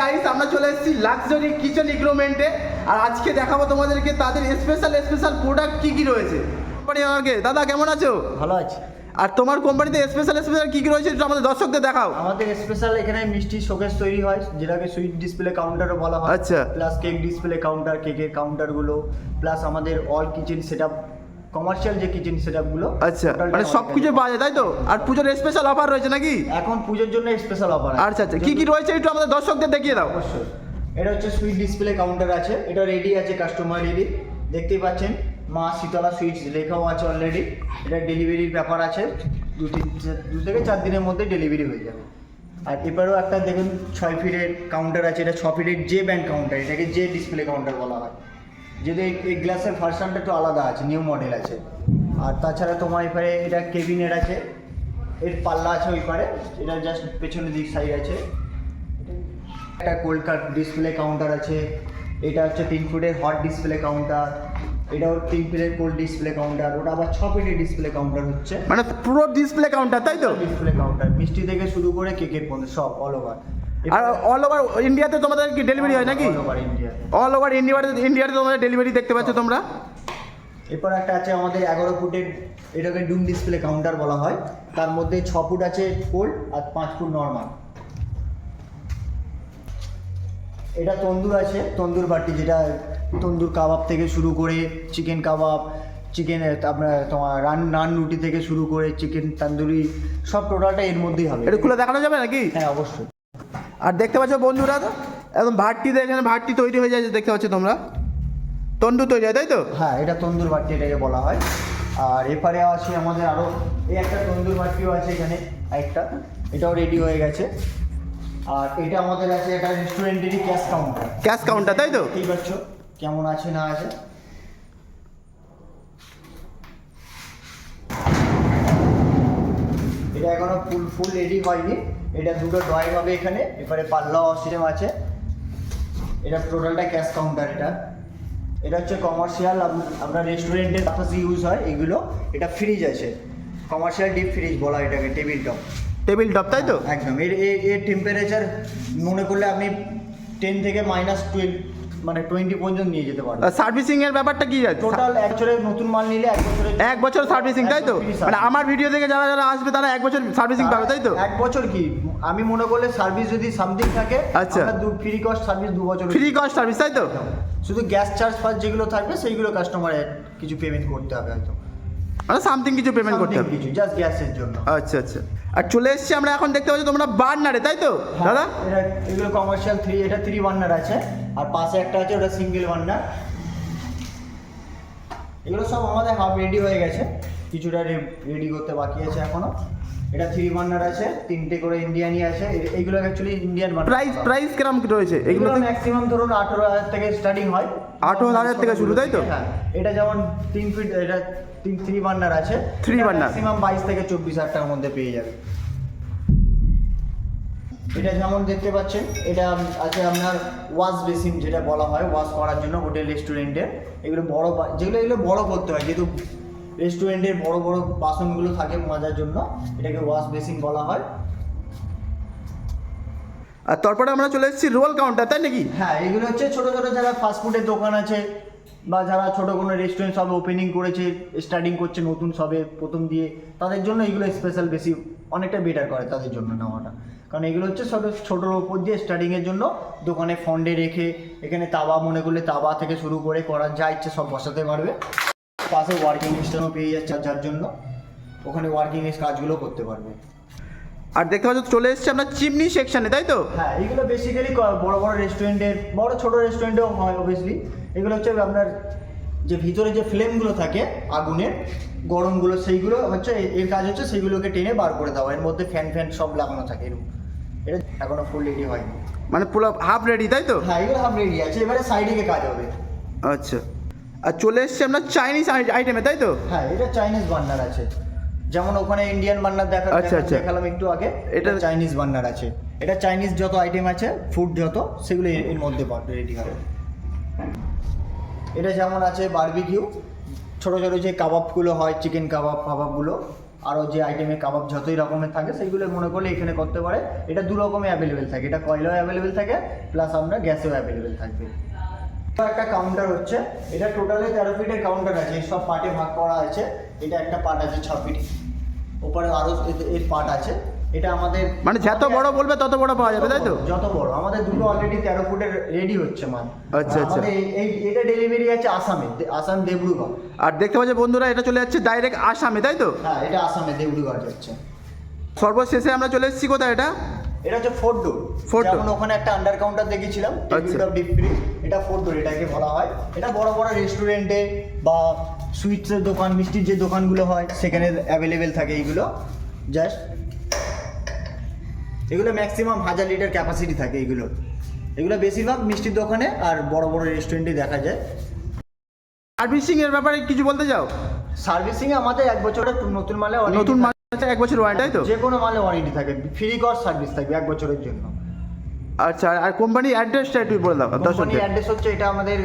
Guys আমরা চলে এসেছি লাক্সারি কিচেন ইগ্রোমেন্টে আর আজকে দেখাবো তোমাদেরকে তাদের স্পেশাল স্পেশাল প্রোডাক্ট কি কি রয়েছে। কোম্পানি আমাকে। দাদা কেমন আছো? ভালো আছি। আর তোমার কোম্পানিতে স্পেশাল স্পেশাল কি কি রয়েছে একটু আমাদের দর্শকদের দেখাও। আমাদের স্পেশাল এখানে মিষ্টি শোকেস তৈরি হয় যেটাকে সুইট ডিসপ্লে কাউন্টারও বলা হয়। আচ্ছা। প্লাস কেক ডিসপ্লে কাউন্টার কেকের কাউন্টারগুলো প্লাস আমাদের অল কিচেন সেটআপ কমার্শিয়াল যে কিচেন সেটআপগুলো আচ্ছা মানে সব কিছু পাওয়া যায় তাই তো? আর পুজোর স্পেশাল অফার রয়েছে নাকি? এখন পুজোর জন্য স্পেশাল অফার আচ্ছা আচ্ছা। কি কি রয়েছে একটু আমাদের দর্শকদের দেখিয়ে দাও। অবশ্যই। এটা হচ্ছে সুইট ডিসপ্লে কাউন্টার আছে। এটা রেডি আছে কাস্টমার রেডি দেখতেই পাচ্ছেন মা শীতলা সুইটস লেখাও আছে অলরেডি এটা ডেলিভারির ব্যাপার আছে। দু তিন দু থেকে চার দিনের মধ্যে ডেলিভারি হয়ে যাবে। আর এবারেও একটা দেখুন ছয় ফিটের কাউন্টার আছে। এটা ছ ফিটের যে ব্যান্ড কাউন্টার এটাকে যে ডিসপ্লে কাউন্টার বলা হয়। যদি এই- গ্লাসের ভার্সানটা একটু আলাদা আছে নিউ মডেল আছে। আর তাছাড়া তোমার এপারে এটা কেবিনেট আছে এর পাল্লা আছে ওই পারে এটা জাস্ট পেছনের দিক সাইড আছে। একটা কোল্ড কার্ড ডিসপ্লে কাউন্টার আছে এটা হচ্ছে তিন ফুটের হট ডিসপ্লে কাউন্টার এটাও তিন ফিটের কোল্ড ডিসপ্লে কাউন্টার ওটা আবার ছ ফিটের ডিসপ্লে কাউন্টার হচ্ছে। মানে পুরো ডিসপ্লে কাউন্টার তাই তো? ডিসপ্লে কাউন্টার মিষ্টি থেকে শুরু করে কেকের পর্যন্ত সব অল ওভার আর অল ওভার ইন্ডিয়াতে তোমাদের কি ডেলিভারি হয় নাকি? অল ওভার ইন্ডিয়া ইন্ডিয়াতে ইন্ডিয়াতে তোমাদের ডেলিভারি দেখতে পাচ্ছ তোমরা? এরপর একটা আছে আমাদের এগারো ফুটের এটাকে ডুম ডিসপ্লে কাউন্টার বলা হয়। তার মধ্যে ছ ফুট আছে কোল্ড আর পাঁচ ফুট নর্মাল এটা তন্দুর আছে তন্দুর বাটি যেটা তন্দুর কাবাব থেকে শুরু করে চিকেন কাবাব চিকেন আপনার তোমার রান নান রুটি থেকে শুরু করে চিকেন তান্দুরি সব টোটালটা এর মধ্যেই হবে। এটা খুলে দেখানো যাবে নাকি? হ্যাঁ অবশ্যই। আর দেখতে পাচ্ছ বন্ধুরা তো একদম ভাটটিতে এখানে ভাটটি তৈরি হয়ে যাচ্ছে দেখতে পাচ্ছ তোমরা? তন্দু তৈরি হয় তাই তো? হ্যাঁ এটা তন্দুর বাটি এটাকে বলা হয়। আর এপারে আছে আমাদের আরও এই একটা তন্দুর বাটিও আছে এখানে একটা এটাও রেডি হয়ে গেছে। আর এটা আমাদের আছে একটা রেস্টুরেন্টেরই ক্যাশ কাউন্টার ক্যাশ কাউন্টার তাই তো? দেখতেই পাচ্ছ কেমন আছে না আছে। এটা এখনও ফুল ফুল রেডি হয়নি। এটা দুটো ড্রয়িং হবে এখানে এবারে পাল্লাও সিস্টেম আছে। এটা টোটালটা ক্যাশ কাউন্টার এটা। এটা হচ্ছে কমার্শিয়াল আপনার রেস্টুরেন্টের পারপাসে ইউজ হয় এগুলো এটা ফ্রিজ আছে। কমার্শিয়াল ডিপ ফ্রিজ বলা এটাকে টেবিল টপ টেবিল টপ তাই তো? একদম। এর এর- টেম্পারেচার মনে করলে আপনি টেন থেকে মাইনাস টুয়েলভ মানে টোয়েন্টি পর্যন্ত নিয়ে যেতে পারবেন। সার্ভিসিং এর ব্যাপারটা কি আছে? টোটাল এক বছরের নতুন মাল নিলে এক বছরের এক বছর সার্ভিসিং তাই তো? মানে আমার ভিডিও থেকে যারা যারা আসবে তারা এক বছর সার্ভিসিং পাবে তাই তো? এক বছর কি? আমি মনে করলে সার্ভিস যদি সামথিং থাকে আচ্ছা। ফ্রি কস্ট সার্ভিস দু বছর ফ্রি কস্ট সার্ভিস তাই তো? শুধু গ্যাস চার্জ ফার্জ যেগুলো থাকবে সেইগুলো কাস্টমারের কিছু পেমেন্ট করতে হবে হয়তো মানে সামথিং কিছু পেমেন্ট করতে হবে। কিছু জাস্ট গ্যাসের জন্য। আচ্ছা আচ্ছা। আর চলে এসেছি আমরা এখন দেখতে পাচ্ছি তোমরা বার্নারে তাই তো দাদা? এটা এগুলো কমার্শিয়াল থ্রি এটা থ্রি বার্নার আছে। আর পাশে একটা আছে ওটা সিঙ্গেল বার্নার। এগুলো সব আমাদের হাফ রেডি হয়ে গেছে। কিছুটা রেডি করতে বাকি আছে এখনও। এটা থ্রি ওয়ান্নার আছে তিনটে করে ইন্ডিয়ানই আছে এইগুলো অ্যাকচুয়ালি ইন্ডিয়ান প্রাইস প্রাইস কিরম রয়েছে? এগুলো ম্যাক্সিমাম ধরুন আঠেরো হাজার থেকে স্টার্টিং হয়। 18,000 থেকে শুরু, তাই তো? হ্যাঁ এটা যেমন তিন ফিট এটা তিন থ্রি বার্নার আছে। Three burner। ম্যাক্সিমাম বাইশ থেকে চব্বিশ হাজার টাকার মধ্যে পেয়ে যাবে। এটা যেমন দেখতে পাচ্ছেন এটা আছে আপনার ওয়াশ বেসিন যেটা বলা হয় ওয়াশ করার জন্য হোটেল রেস্টুরেন্টের। এগুলো বড় যেগুলো এগুলো বড় করতে হয় যেহেতু রেস্টুরেন্টের বড় বড় বাসনগুলো থাকে মাজার জন্য এটাকে ওয়াশ বেসিন বলা হয়। আর তারপরে আমরা চলে এসেছি রোল কাউন্টার তাই নাকি? হ্যাঁ এগুলো হচ্ছে ছোট ছোট যারা ফাস্টফুডের দোকান আছে বা যারা ছোট কোনো রেস্টুরেন্ট সবে ওপেনিং করেছে স্টার্টিং করছে নতুন সবে প্রথম দিয়ে তাদের জন্য এগুলো স্পেশাল বেশি অনেকটা বেটার করে তাদের জন্য নেওয়াটা। কারণ এগুলো হচ্ছে সব ছোটোর ওপর দিয়ে স্টার্টিংয়ের জন্য দোকানে ফন্ডে রেখে এখানে তাওয়া মনে করলে তাওয়া থেকে শুরু করে করার যা ইচ্ছে সব বসাতে পারবে। পাশে ওয়ার্কিং স্টেশনও পেয়ে যাচ্ছে যার জন্য ওখানে ওয়ার্কিং এর কাজগুলো করতে পারবে। আর দেখতে পাচ্ছ চলে এসেছি আপনার চিমনি সেকশনে তাই তো? হ্যাঁ এগুলো বেসিক্যালি বড় বড় রেস্টুরেন্টের বড় ছোট রেস্টুরেন্টেও হয় অবভিয়াসলি এগুলো হচ্ছে আপনার যে ভিতরে যে ফ্লেমগুলো থাকে আগুনের গরমগুলো সেইগুলো হচ্ছে এর কাজ হচ্ছে সেইগুলোকে টেনে বার করে দেওয়া। এর মধ্যে ফ্যান ফ্যান সব লাগানো থাকে এরকম এটা এখনও ফুল রেডি হয়নি। মানে পুরো হাফ রেডি তাই তো? হ্যাঁ এগুলো হাফ রেডি আছে এবারে সাইডে কাজ হবে। আচ্ছা। আর চলে এসেছি আমরা চাইনিজ আইটেমে তাই তো? হ্যাঁ এটা চাইনিজ বার্নার আছে। যেমন ওখানে ইন্ডিয়ান বার্নার দেখা আচ্ছা, আচ্ছা। দেখালাম একটু আগে এটা চাইনিজ বার্নার আছে। এটা চাইনিজ যত আইটেম আছে ফুড যত সেগুলো এর- মধ্যে রেডি হবে। এটা যেমন আছে বারবিকিউ ছোট ছোট যে কাবাবগুলো হয় চিকেন কাবাব ফাবাবগুলো আরও যে আইটেমে কাবাব যতই রকমের থাকে সেইগুলো মনে করলে এখানে করতে পারে। এটা দু রকমের অ্যাভেলেবেল থাকে। এটা কয়লাও অ্যাভেলেবেল থাকে প্লাস আপনার গ্যাসেও অ্যাভেলেবেল থাকবে। একটা কাউন্টার হচ্ছে। এটা টোটালি তেরো ফিটের কাউন্টার আছে। সব পার্টে ভাগ করা আছে। এটা একটা পার্ট আছে ছ ফিট ওপরে আরও এর পার্ট আছে। এটা আমাদের মানে যত বড় বলবে তত বড় পাওয়া যাবে তাই তো? যত বড়। আমাদের দুটো অলরেডি তেরো ফুটের রেডি হচ্ছে মাল। আচ্ছা, আচ্ছা। এই- এটা ডেলিভারি আছে আসামে। আসাম দেবরুগড়। আর দেখতে পাচ্ছি বন্ধুরা এটা চলে যাচ্ছে ডাইরেক্ট আসামে তাই তো? হ্যাঁ এটা আসামে দেবরুগড় যাচ্ছে। সর্বশেষে আমরা চলে এসেছি কোথায় এটা? এটা হচ্ছে ফোর ডোর। যেমন ওখানে একটা আন্ডার কাউন্টার দেখেছিলাম। আচ্ছা। এটা ফোর ডোর এটাকে বলা হয়। এটা বড় বড় রেস্টুরেন্টে বা সুইটসের দোকান মিষ্টির যে দোকানগুলো হয় সেখানে অ্যাভেলেবেল থাকে এইগুলো। জাস্ট এগুলো ম্যাক্সিমাম হাজার লিটার ক্যাপাসিটি থাকে এগুলো এগুলো বেশিরভাগ মিষ্টির দোকানে আর বড় বড় রেস্টুরেন্টে দেখা যায়। সার্ভিসিং এর ব্যাপারে কিছু বলতে চাও? সার্ভিসিং আমাদের এক বছরের নতুন মালে নতুন। মাল এক বছর ওয়ারেন্টি তো? যে কোনো মালে ওয়ারেন্টি থাকে। ফ্রি কর সার্ভিস থাকবে এক বছরের জন্য। আচ্ছা আর কোম্পানি অ্যাড্রেসটা একটু বলে দাও কোম্পানির দর্শকদের অ্যাড্রেস হচ্ছে এটা আমাদের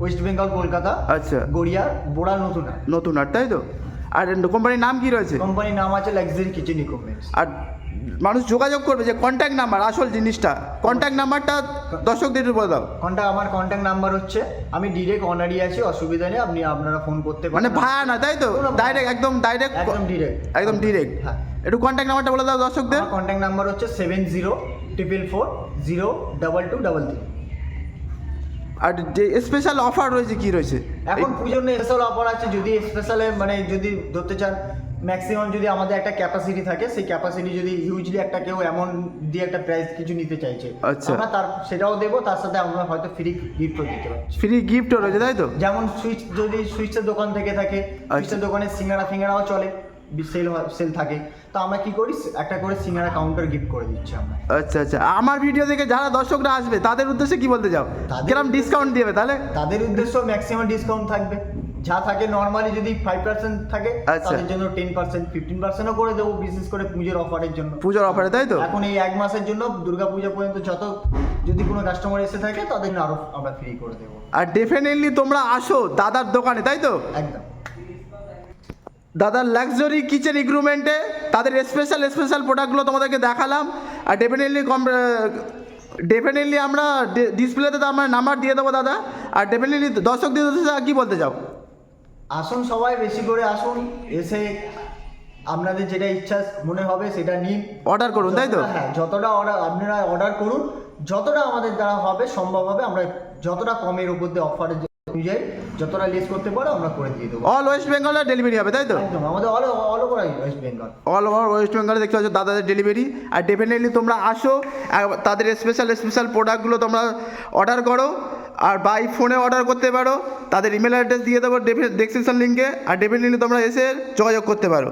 ওয়েস্ট বেঙ্গল কলকাতা আচ্ছা। গড়িয়া বোড়াল নতুন নতুন আর তাই তো? আর কোম্পানির নাম কি রয়েছে? কোম্পানির নাম আছে লাক্সারি কিচেন ইকুইপমেন্টস আর মানুষ যোগাযোগ করবে যে কন্ট্যাক্ট নাম্বার আসল জিনিসটা। কন্ট্যাক্ট নাম্বারটা দর্শকদের বলে দাও। কন্ট্যাক্ট আমার কন্ট্যাক্ট নাম্বার হচ্ছে আমি ডিরেক্ট অনারই আছি অসুবিধা নেই আপনি আপনারা ফোন করতে মানে ভায়া না তাই তো? ডাইরেক্ট একদম ডাইরেক্ট একদম ডিরেক্ট একদম ডিরেক্ট হ্যাঁ। একটু কন্ট্যাক্ট নাম্বারটা বলে দাও দর্শকদের। কন্ট্যাক্ট নাম্বার হচ্ছে seven zero triple four zero double two double three আর যে স্পেশাল অফার রয়েছে কি রয়েছে? এখন পুজোর স্পেশাল অফার আছে যদি স্পেশালে মানে যদি ধরতে চান ম্যাক্সিমাম যদি আমাদের একটা ক্যাপাসিটি থাকে সেই ক্যাপাসিটি যদি হিউজলি একটা কেউ এমন দিয়ে একটা প্রাইস কিছু নিতে চাইছে আচ্ছা। আমরা তার সেটাও দেবো তার সাথে আমরা হয়তো ফ্রি গিফটও দিতে পারছি। ফ্রি গিফটও রয়েছে তাই তো? যেমন সুইচ যদি সুইচের দোকান থেকে থাকে সুইচের দোকানে সিঙ্গারা ফিঙ্গারাও চলে। সেল সেল থাকে। তো আমরা কি করি? একটা করে সিঙ্গারা কাউন্টার গিফট করে দিচ্ছি আমরা। আচ্ছা আচ্ছা। আমার ভিডিও দেখে যারা দর্শকরা আসবে তাদের উদ্দেশ্যে কি বলতে চাও? তাদের কিরম ডিসকাউন্ট দিবে তাহলে? তাদের উদ্দেশ্য ম্যাক্সিমাম ডিসকাউন্ট থাকবে। যা থাকে নর্মালি যদি ফাইভ পার্সেন্ট থাকে আচ্ছা। তাদের জন্য টেন পার্সেন্ট ফিফটিন পার্সেন্টও করে দেবো বিশেষ করে পুজোর অফারের জন্য। পুজোর অফারে তাই তো? এখন এই এক মাসের জন্য দুর্গা পূজা পর্যন্ত যত যদি কোনো কাস্টমার এসে থাকে তাদের আরও আমরা ফ্রি করে দেবো। আর ডেফিনেটলি তোমরা আসো দাদার দোকানে তাই তো? একদম। দাদার লাক্সারি কিচেন ইকুইপমেন্টে তাদের স্পেশাল স্পেশাল প্রোডাক্টগুলো তোমাদেরকে দেখালাম। আর ডেফিনেটলি কম ডেফিনেটলি আমরা ডিসপ্লেতে তো আমার নাম্বার দিয়ে দেবো দাদা। আর ডেফিনেটলি দর্শকদের কি বলতে চাও? আসুন সবাই বেশি করে আসুন। এসে আপনাদের যেটা ইচ্ছা মনে হবে সেটা নিন। অর্ডার করুন তাই তো? হ্যাঁ যতটা অর্ডার আপনারা অর্ডার করুন। যতটা আমাদের দ্বারা হবে সম্ভব হবে আমরা যতটা কমের উপর দিয়ে অফারের অনুযায়ী যতটা লেস করতে পারো আমরা করে দিয়ে দেবো। অল ওয়েস্ট বেঙ্গলে ডেলিভারি হবে তাই তো? একদম আমাদের all all over West Bengal all over West বেঙ্গলে দেখতে পাচ্ছ দাদাদের ডেলিভারি আর ডেফিনেটলি তোমরা আসো আর তাদের স্পেশাল স্পেশাল প্রোডাক্টগুলো তোমরা অর্ডার করো আর বাই ফোনে অর্ডার করতে পারো তাদের ইমেল অ্যাড্রেস দিয়ে দেবো ডেসক্রিপশন লিঙ্কে আর ডেফিনেটলি তোমরা এসে যোগাযোগ করতে পারো।